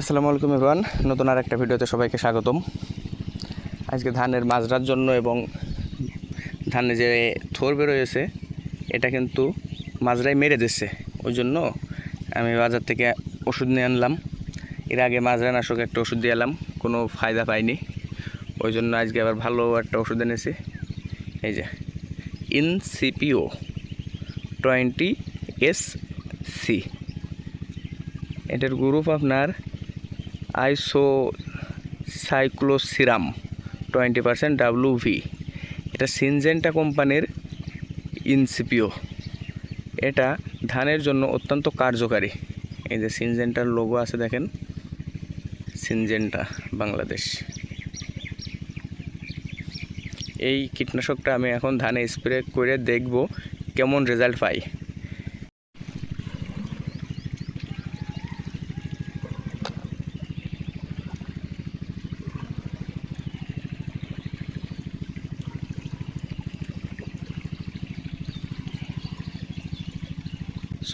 আসসালামু আলাইকুম এভরান নতুন আর একটা ভিডিওতে সবাইকে স্বাগতম। আজকে ধানের মাজরার জন্য এবং ধানে যে থোর বেরোয়েছে, এটা কিন্তু মাজরাই মেরে দিচ্ছে ওই জন্য আমি বাজার থেকে ওষুধ নিয়ে আনলাম। এর আগে মাজরা নাশক একটা ওষুধ দিয়ে এলাম, কোনো ফায়দা পাইনি। ওই জন্য আজকে আবার ভালো একটা ওষুধ এনেছি। এই যে ইনসিপিও টোয়েন্টি এস সি এটার গ্রুপ আপনার isocycloseram twenty percent W V এটা সিনজেন্টা কোম্পানির ইনসিপিও। এটা ধানের জন্য অত্যন্ত কার্যকারী। এই যে সিনজেন্টার লোগো আছে দেখেন। সিনজেন্টা, বাংলাদেশ। এই কীটনাশকটা আমি এখন ধানে স্প্রে করে দেখব কেমন রেজাল্ট পাই।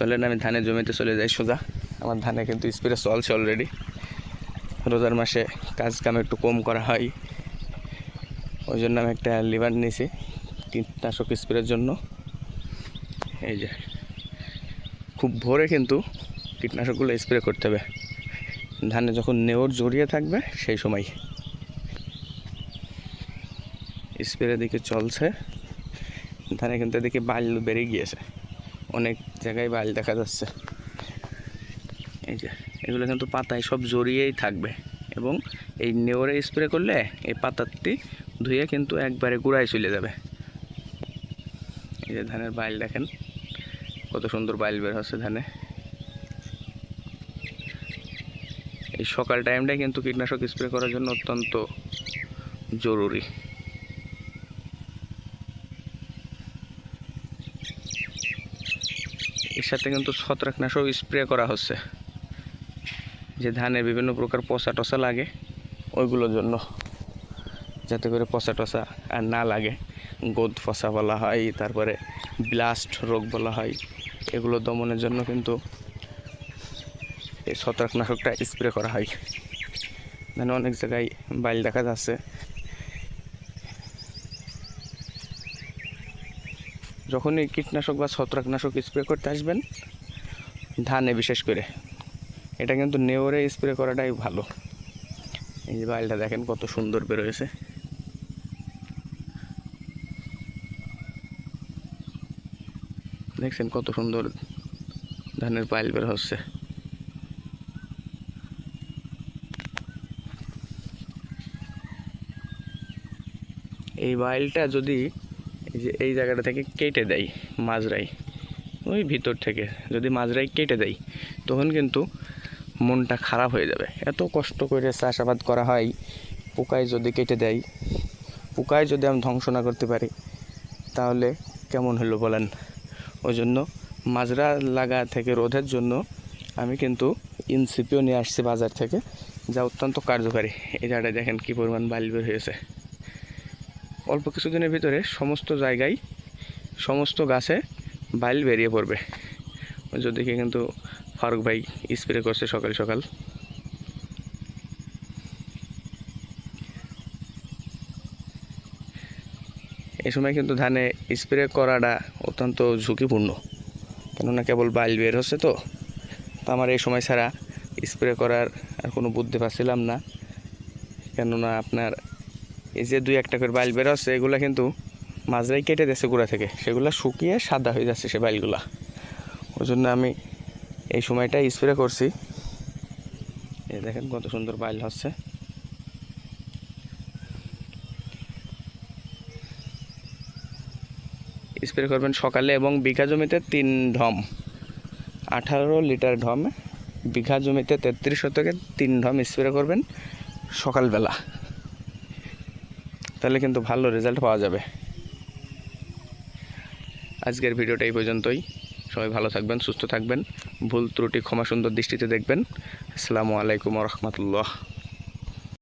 চলেন, আমি ধানের জমিতে চলে যাই সোজা। আমার ধানে কিন্তু স্প্রে চলছে অলরেডি রোজার মাসে কাজ কাম একটু কম করা হয়। ওই জন্য আমি একটা লিভার নিয়েছি, কীটনাশক স্প্রের জন্য। এই যে, খুব ভোরে কিন্তু কীটনাশকগুলো স্প্রে করতে হবে। ধানে যখন নেওর জড়িয়ে থাকবে, সেই সময়। স্প্রে দিকে চলছে। ধানে কিন্তু এদিকে বাল বেড়ে গিয়েছে। অনেক জায়গায় বাল দেখা যাচ্ছে। এই যে, এগুলো কিন্তু পাতায় সব জড়িয়েই থাকবে এবং এই নেওরে স্প্রে করলে এই পাতাটি ধুয়ে কিন্তু একবারে গুড়ায় চলে যাবে। এই যে ধানের বাইল দেখেন, কত সুন্দর বাইল বের হচ্ছে ধানে। এই সকাল টাইমটাই কিন্তু কীটনাশক স্প্রে করার জন্য অত্যন্ত জরুরি। এর সাথে কিন্তু ছত্রাকনাশক স্প্রে করা হচ্ছে। যে ধানে বিভিন্ন প্রকার পচা টসা লাগে, ওইগুলোর জন্য। যাতে করে পচা টসা আর না লাগে। গোদ পচা বলা হয়, তারপরে ব্লাস্ট রোগ বলা হয়। এগুলো দমনের জন্য কিন্তু এই ছত্রাকনাশকটা স্প্রে করা হয়। মানে অনেক জায়গায় বাইল দেখা যাচ্ছে। যখনই কীটনাশক বা ছত্রাকনাশক স্প্রে করতে আসবেন, ধানে বিশেষ করে। এটা কিন্তু নেওরে স্প্রে করাটাই ভালো। এই যে বাইলটা দেখেন কত সুন্দর বেরোয়েছে দেখছেন কত সুন্দর ধানের পাইল বের হচ্ছে। এই বাইলটা যদি যে এই জায়গাটা থেকে কেটে দেয় মাজরাই ওই ভিতর থেকে যদি মাজরাই কেটে দেয়, তখন কিন্তু মনটা খারাপ হয়ে যাবে। এত কষ্ট করে চাষাবাদ করা হয়, পোকায় যদি কেটে দেয়, পোকায় যদি আমি ধ্বংস না করতে পারি, তাহলে কেমন হলো বলেন? ওই জন্য মাজরা লাগা থেকে রোধের জন্য আমি কিন্তু ইনসিপিও নিয়ে আসছি বাজার থেকে। যা অত্যন্ত কার্যকারী। এই জায়গাটায় দেখেন কী পরিমাণ বালি বের হয়েছে। অল্প কিছুদিনের ভিতরে সমস্ত জায়গায়, সমস্ত গাছে বাইল বেরিয়ে পড়বে। ওই যে কিন্তু ফারুক ভাই স্প্রে করছে সকাল সকাল। এ সময় কিন্তু ধানে স্প্রে করাটা অত্যন্ত ঝুঁকিপূর্ণ। কেননা কেবল বাইল বের হচ্ছে তো। আমার এই সময় ছাড়া স্প্রে করার আর কোনো বুদ্ধি পাচ্ছিলাম না। কেননা আপনার এই যে দুই একটা করে বাইল বের হচ্ছে, এগুলো কিন্তু মাজরাই কেটে দিচ্ছে গুঁড়া থেকে। সেগুলো শুকিয়ে সাদা হয়ে যাচ্ছে সে বাইলগুলা। ওই জন্য আমি এই সময়টা স্প্রে করছি। এই দেখেন কত সুন্দর বাইল হচ্ছে। স্প্রে করবেন সকালে এবং বিঘা জমিতে তিন ঢম। আঠারো লিটার ঢম, বিঘা জমিতে তেত্রিশ শতকে তিন ঢম স্প্রে করবেন সকালবেলা। তাহলে কিন্তু ভালো রেজাল্ট পাওয়া যাবে। আজকের ভিডিওটা এই পর্যন্তই। সবাই ভালো থাকবেন, সুস্থ থাকবেন। ভুল ত্রুটি ক্ষমা সুন্দর দৃষ্টিতে দেখবেন। আসসালামু আলাইকুম রহমতুল্লাহ।